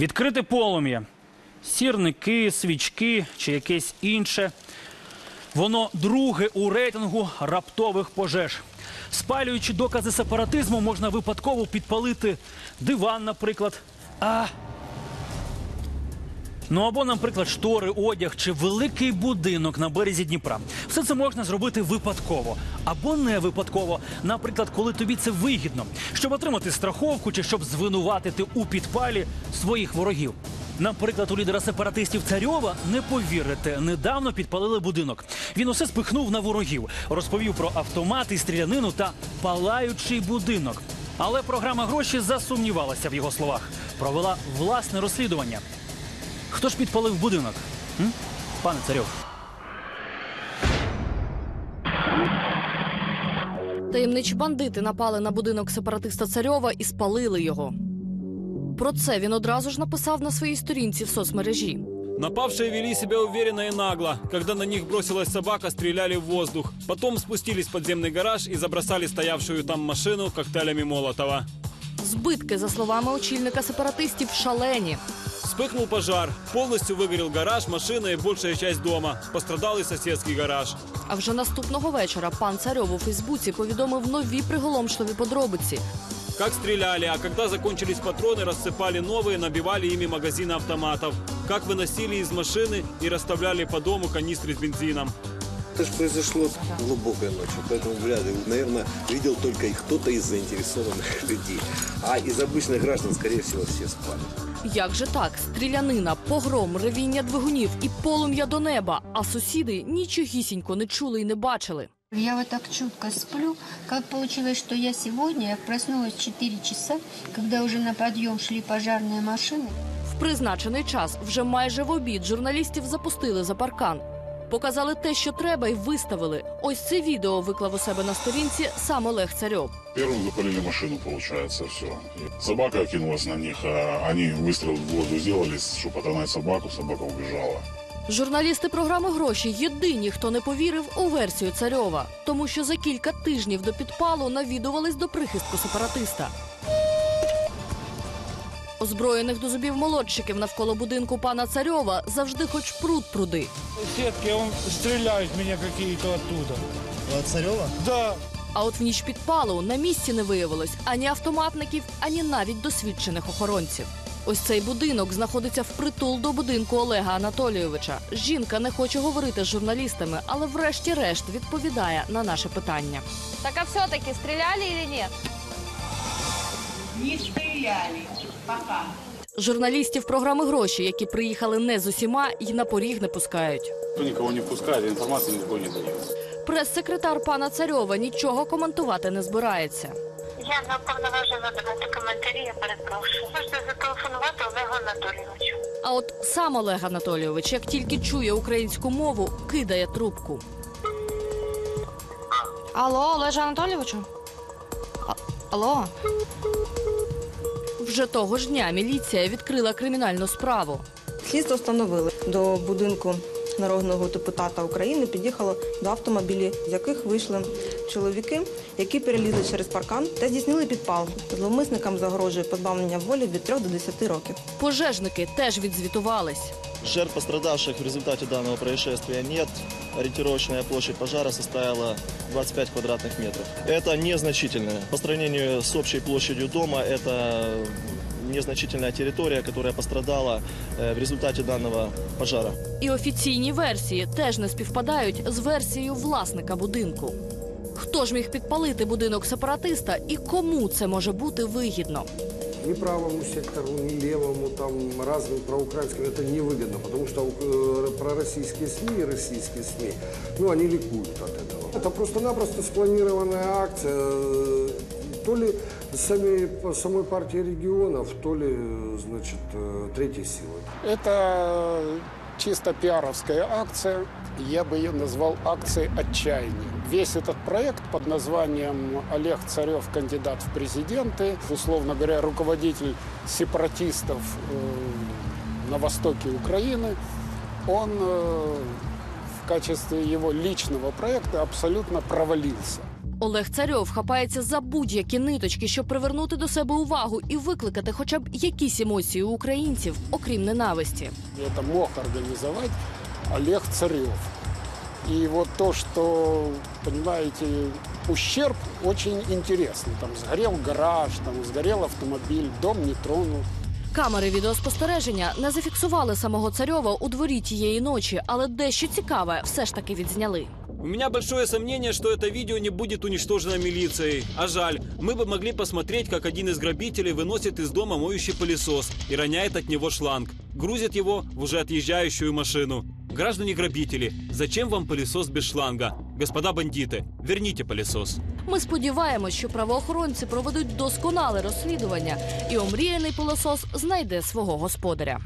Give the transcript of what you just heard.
Відкрите полум'я, сірники, свічки чи якесь інше. Воно друге у рейтингу раптових пожеж. Спалюючи докази сепаратизму, можна випадково підпалити диван, наприклад. А Ну або, наприклад, штори, одяг чи великий будинок на березі Дніпра. Все це можна зробити випадково або не випадково. Наприклад, коли тобі це вигідно, щоб отримати страховку чи щоб звинуватити у підпалі своїх ворогів. Наприклад, у лідера сепаратистів Царьова не повірите, недавно підпалили будинок. Він усе спихнув на ворогів, розповів про автомати, стрілянину та палаючий будинок. Але програма гроші засумнівалася в його словах. Провела власне розслідування. Хто ж підпалив будинок? М? Пане царьов. Таємничі бандити напали на будинок сепаратиста Царьова і спалили його. Про це він одразу ж написав на своїй сторінці в соцмережі. Напавшие вели себя уверенно и нагло. Когда на них бросилась собака, стреляли в воздух. Потом спустились в подземный гараж и забросали стоявшую там машину коктейлями Молотова. Збитки, за словами очільника сепаратистів, шалені. Вспыхнул пожар. Полностью выгорел гараж, машина и большая часть дома. Пострадал и соседский гараж. А вже наступного вечора пан Царьов у Фейсбуці повідомив нові приголомшливі подробиці. Как стреляли, а когда закончились патроны, рассыпали новые, набивали ими магазины автоматов. Как выносили из машины и расставляли по дому канистры с бензином. Это же произошло глубокой ночью, поэтому вряд ли, наверное, видел только и кто-то из заинтересованных людей. А из обычных граждан, скорее всего, все спали. Як же так? Стрілянина, погром, ревіння двигунів і полум'я до неба. А сусіди нічогісінько не чули і не бачили. Я вот так чутко сплю. Как получилось, что я сегодня я проснулась в 4 часа, когда уже на подъем шли пожарные машины. В призначений час вже майже в обід журналістів запустили за паркан. Показали те, що треба, і виставили. Ось це відео виклав у себе на сторінці сам Олег Царьов. Первым запалили машину, получается, все. Собака кинулась на них, а они выстрел в воду сделали, чтобы отогнать собаку, собака убежала. Журналісти програми гроші єдині, хто не повірив у версію царьова, тому що за кілька тижнів до підпалу навідувались до прихистку сепаратиста. Озброєних до зубів молодчиків навколо будинку пана царьова завжди хоч пруд пруди. Сетки, он стреляют меня какие-то оттуда. От Царьова? Да, А от в ніч підпалу на місці не виявилось ані автоматників, ані навіть досвідчених охоронців. Ось цей будинок знаходиться впритул до будинку Олега Анатолійовича. Жінка не хоче говорити з журналістами, але врешті-решт відповідає на наше питання. Так а все-таки стреляли или нет? Не стреляли. Пока. Журналістів програми гроші, які приїхали не з усіма, й на поріг не пускають. Кто никого не пускает, информации никто не дает. Прес-секретар пана Царьова нічого коментувати не збирається. Я не уповноважена давати коментарі, я перепрошую. Можете зателефонувати Олегу Анатолійовичу. А от сам Олег Анатолійович, як тільки чує українську мову, кидає трубку. Алло, Олеже Анатолійовичу? А- Алло? Вже того ж дня міліція відкрила кримінальну справу. Слідство встановили до будинку народного депутата України під'їхало два автомобілі, з яких вийшли чоловіки, які перелізли через паркан та здійснили підпал. Зловмисникам загрожує позбавлення волі від 3 до 10 років. Пожежники теж відзвітувались. Жертв пострадавших в результате данного происшествия нет. Ориентировочная площадь пожара составила 25 квадратных метров. Это незначительное. По сравнению с общей площадью дома, это незначительная территория, которая пострадала э, в результате данного пожара. І офіційні версії теж не співпадають з версією власника будинку. Хто ж міг підпалити будинок сепаратиста і кому це може бути вигідно? ни правому сектору, ни левому, там разным проукраинским это невыгодно, потому что э, пророссийские СМИ и российские СМИ, ну, они ликуют от этого. Это просто-напросто спланированная акция, э, то ли сами, самой партии регионов, то ли, э, значит, э, третьей силы. это чисто пиаровская акция. Я бы ее назвал акцией отчаяния. Весь этот проект под названием Олег Царев, кандидат в президенты, условно говоря, руководитель сепаратистов э, на востоке Украины, он э, в качестве его личного проекта абсолютно провалился. Олег Царьов хапається за будь-які ниточки, щоб привернути до себе увагу і викликати хоча б якісь емоції у українців, окрім ненависті. Это мог организовать Олег Царев. И вот то, что, понимаете, ущерб очень интересный. Там сгорел гараж, там сгорел автомобиль, дом не тронут. Камери відеоспостереження не зафіксували самого царьова у дворі тієї ночі, але дещо цікаве все ж таки відзняли. У меня большое сомнение, что это видео не будет уничтожено милицией. А жаль, мы бы могли посмотреть, как один из грабителей выносит из дома моющий пылесос и роняет от него шланг. Грузит его в уже отъезжающую машину. Граждане-грабители, зачем вам пылесос без шланга? Господа бандиты, верните пылесос. Ми сподіваємось, що правоохоронці проведуть досконале розслідування, і омріяний пилосос знайде свого господаря.